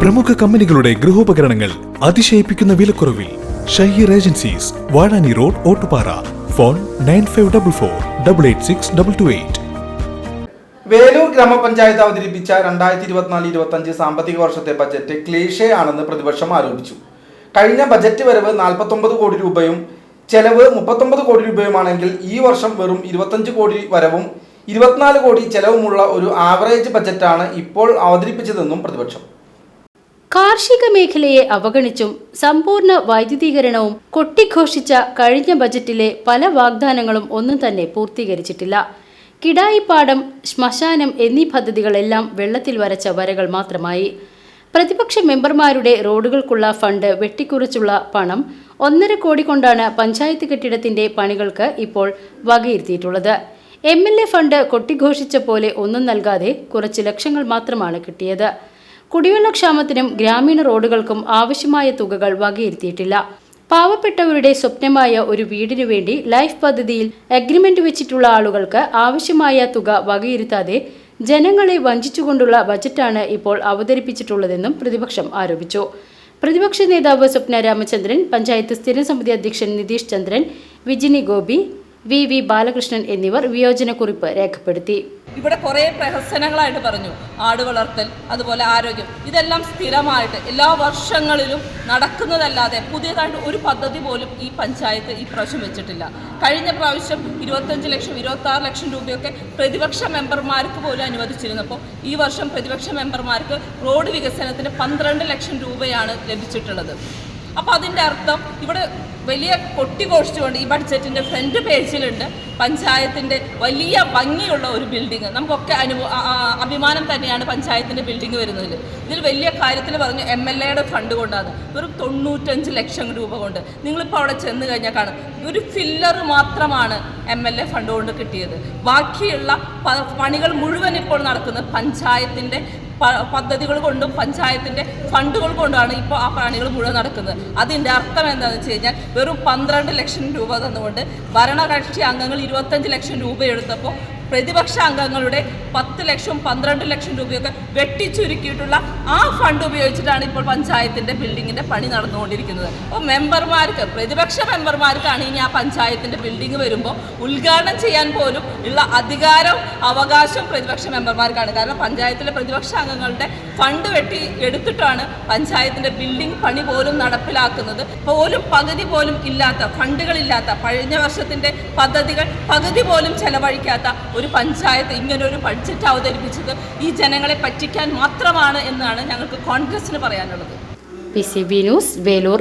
പ്രമുഖ കമ്പനികളുടെ ഗൃഹോപകരണങ്ങൾ അതിശയിപ്പിക്കുന്ന വിലക്കുറവിൽ Shaheer agencies Vazhani road Ottupara. Phone nine five double four double eight six double two eight. Velur ഗ്രാമപഞ്ചായത്ത് അവതരിപ്പിച്ച രണ്ടായിരത്തി ഇരുപത്തിനാല് ഇരുപത്തഞ്ച് സാമ്പത്തിക വർഷത്തെ ബജറ്റ് ക്ലീഷേ ആണെന്ന് പ്രതിപക്ഷം ആരോപിച്ചു. കഴിഞ്ഞ ബജറ്റ് വരവ് നാൽപ്പത്തൊമ്പത് കോടി രൂപയും ചെലവ് മുപ്പത്തൊമ്പത് കോടി രൂപയുമാണെങ്കിൽ ഈ വർഷം വെറും ഇരുപത്തഞ്ച് കോടി വരവും ഇരുപത്തിനാല് കോടി ചെലവുമുള്ള ഒരു ആവറേജ് ബജറ്റാണ് ഇപ്പോൾ അവതരിപ്പിച്ചതെന്നും പ്രതിപക്ഷം. കാർഷിക മേഖലയെ അവഗണിച്ചും സമ്പൂർണ വൈദ്യുതീകരണവും കൊട്ടിഘോഷിച്ച കഴിഞ്ഞ ബജറ്റിലെ പല വാഗ്ദാനങ്ങളും ഒന്നും തന്നെ പൂർത്തീകരിച്ചിട്ടില്ല. കിടായിപ്പാടം ശ്മശാനം എന്നീ പദ്ധതികളെല്ലാം വെള്ളത്തിൽ വരച്ച വരകൾ മാത്രമായി. പ്രതിപക്ഷ മെമ്പർമാരുടെ റോഡുകൾക്കുള്ള ഫണ്ട് വെട്ടിക്കുറിച്ചുള്ള പണം ഒന്നര കോടി കൊണ്ടാണ് പഞ്ചായത്ത് കെട്ടിടത്തിന്റെ പണികൾക്ക് ഇപ്പോൾ വകയിരുത്തിയിട്ടുള്ളത്. എം എൽ എ ഫണ്ട് കൊട്ടിഘോഷിച്ച പോലെ ഒന്നും നൽകാതെ കുറച്ച് ലക്ഷങ്ങൾ മാത്രമാണ് കിട്ടിയത്. കുടിവെള്ളക്ഷാമത്തിനും ഗ്രാമീണ റോഡുകൾക്കും ആവശ്യമായ തുകകൾ വകയിരുത്തിയിട്ടില്ല. പാവപ്പെട്ടവരുടെ സ്വപ്നമായ ഒരു വീടിനു വേണ്ടി ലൈഫ് പദ്ധതിയിൽ അഗ്രിമെന്റ് വെച്ചിട്ടുള്ള ആളുകൾക്ക് ആവശ്യമായ തുക വകയിരുത്താതെ ജനങ്ങളെ വഞ്ചിച്ചുകൊണ്ടുള്ള ബജറ്റാണ് ഇപ്പോൾ അവതരിപ്പിച്ചിട്ടുള്ളതെന്നും പ്രതിപക്ഷം ആരോപിച്ചു. പ്രതിപക്ഷ നേതാവ് സ്വപ്ന രാമചന്ദ്രൻ പഞ്ചായത്ത് സ്ഥിരം സമിതി അധ്യക്ഷൻ നിതീഷ് ചന്ദ്രൻ വിജിനി ഗോപി വി വി ബാലകൃഷ്ണൻ എന്നിവർ വിയോജനക്കുറിപ്പ് രേഖപ്പെടുത്തി. ഇവിടെ കുറേ പ്രഹസനങ്ങളായിട്ട് പറഞ്ഞു. ആട് വളർത്തൽ അതുപോലെ ആരോഗ്യം. ഇതെല്ലാം സ്ഥിരമായിട്ട് എല്ലാ വർഷങ്ങളിലും നടക്കുന്നതല്ലാതെ പുതിയതായിട്ട് ഒരു പദ്ധതി പോലും ഈ പഞ്ചായത്ത് ഈ പ്രാവശ്യം വെച്ചിട്ടില്ല. കഴിഞ്ഞ പ്രാവശ്യം ഇരുപത്തഞ്ച് ലക്ഷം ഇരുപത്തി ആറ് ലക്ഷം രൂപയൊക്കെ പ്രതിപക്ഷ മെമ്പർമാർക്ക് പോലും അനുവദിച്ചിരുന്നപ്പോൾ ഈ വർഷം പ്രതിപക്ഷ മെമ്പർമാർക്ക് റോഡ് വികസനത്തിന് പന്ത്രണ്ട് ലക്ഷം രൂപയാണ് ലഭിച്ചിട്ടുള്ളത്. അപ്പോൾ അതിന്റെ അർത്ഥം ഇവിടെ വലിയ കൊട്ടിഘോഷിച്ചുകൊണ്ട് ഈ ബഡ്ജറ്റിന്റെ ഫ്രണ്ട് പേജിലുണ്ട് പഞ്ചായത്തിന്റെ വലിയ ഭംഗിയുള്ള ഒരു ബിൽഡിംഗ് നമുക്കൊക്കെ അനുഭവ അഭിമാനം തന്നെയാണ് പഞ്ചായത്തിന്റെ ബിൽഡിംഗ് വരുന്നതിൽ ഇതിൽ വലിയ കാര്യത്തിൽ പറഞ്ഞു എം എൽ എയുടെ ഫണ്ട് കൊണ്ടാണ്. വെറും തൊണ്ണൂറ്റഞ്ച് ലക്ഷം രൂപ കൊണ്ട്. നിങ്ങളിപ്പോൾ അവിടെ ചെന്ന് കഴിഞ്ഞാൽ കാണും. ഒരു ഫില്ലർ മാത്രമാണ് എം എൽ എ ഫണ്ട് കൊണ്ട് കിട്ടിയത്. ബാക്കിയുള്ള പണികൾ മുഴുവൻ ഇപ്പോൾ നടക്കുന്നത് പഞ്ചായത്തിന്റെ പദ്ധതികൾ കൊണ്ടും പഞ്ചായത്തിന്റെ ഫണ്ടുകൾ കൊണ്ടാണ് ഇപ്പോൾ ആ പണികൾ മുഴുവൻ നടക്കുന്നത്. അതിന്റെ അർത്ഥം എന്താണെന്ന് വെച്ച് കഴിഞ്ഞാൽ വെറും പന്ത്രണ്ട് ലക്ഷം രൂപ തന്നുകൊണ്ട് ഭരണകക്ഷി അംഗങ്ങൾ ഇരുപത്തഞ്ച് ലക്ഷം രൂപ എടുത്തപ്പോൾ പ്രതിപക്ഷ അംഗങ്ങളുടെ പത്ത് ലക്ഷം പന്ത്രണ്ട് ലക്ഷം രൂപയൊക്കെ വെട്ടിച്ചുരുക്കിയിട്ടുള്ള ആ ഫണ്ട് ഉപയോഗിച്ചിട്ടാണ് ഇപ്പോൾ പഞ്ചായത്തിന്റെ ബിൽഡിങ്ങിന്റെ പണി നടന്നുകൊണ്ടിരിക്കുന്നത്. അപ്പോൾ മെമ്പർമാർക്ക് പ്രതിപക്ഷ മെമ്പർമാർക്കാണ് ഇനി ആ പഞ്ചായത്തിന്റെ ബിൽഡിംഗ് വരുമ്പോൾ ഉദ്ഘാടനം ചെയ്യാൻ പോലും ഉള്ള അധികാരം അവകാശം പ്രതിപക്ഷ മെമ്പർമാർക്കാണ്. കാരണം പഞ്ചായത്തിലെ പ്രതിപക്ഷ അംഗങ്ങളുടെ ഫണ്ട് വെട്ടി എടുത്തിട്ടാണ് പഞ്ചായത്തിന്റെ ബിൽഡിംഗ് പണി പോലും നടപ്പിലാക്കുന്നത്. പോലും പകുതി പോലും ഇല്ലാത്ത ഫണ്ടുകളില്ലാത്ത കഴിഞ്ഞ വർഷത്തിന്റെ പദ്ധതികൾ പകുതി പോലും ചെലവഴിക്കാത്ത ഒരു പഞ്ചായത്ത് ഇങ്ങനൊരു ബഡ്ജറ്റ് അവതരിപ്പിച്ചത് ഈ ജനങ്ങളെ പറ്റിക്കാൻ മാത്രമാണ് എന്നാണ് ഞങ്ങൾക്ക് കോൺഗ്രസിന് പറയാനുള്ളത്. P C B news Velur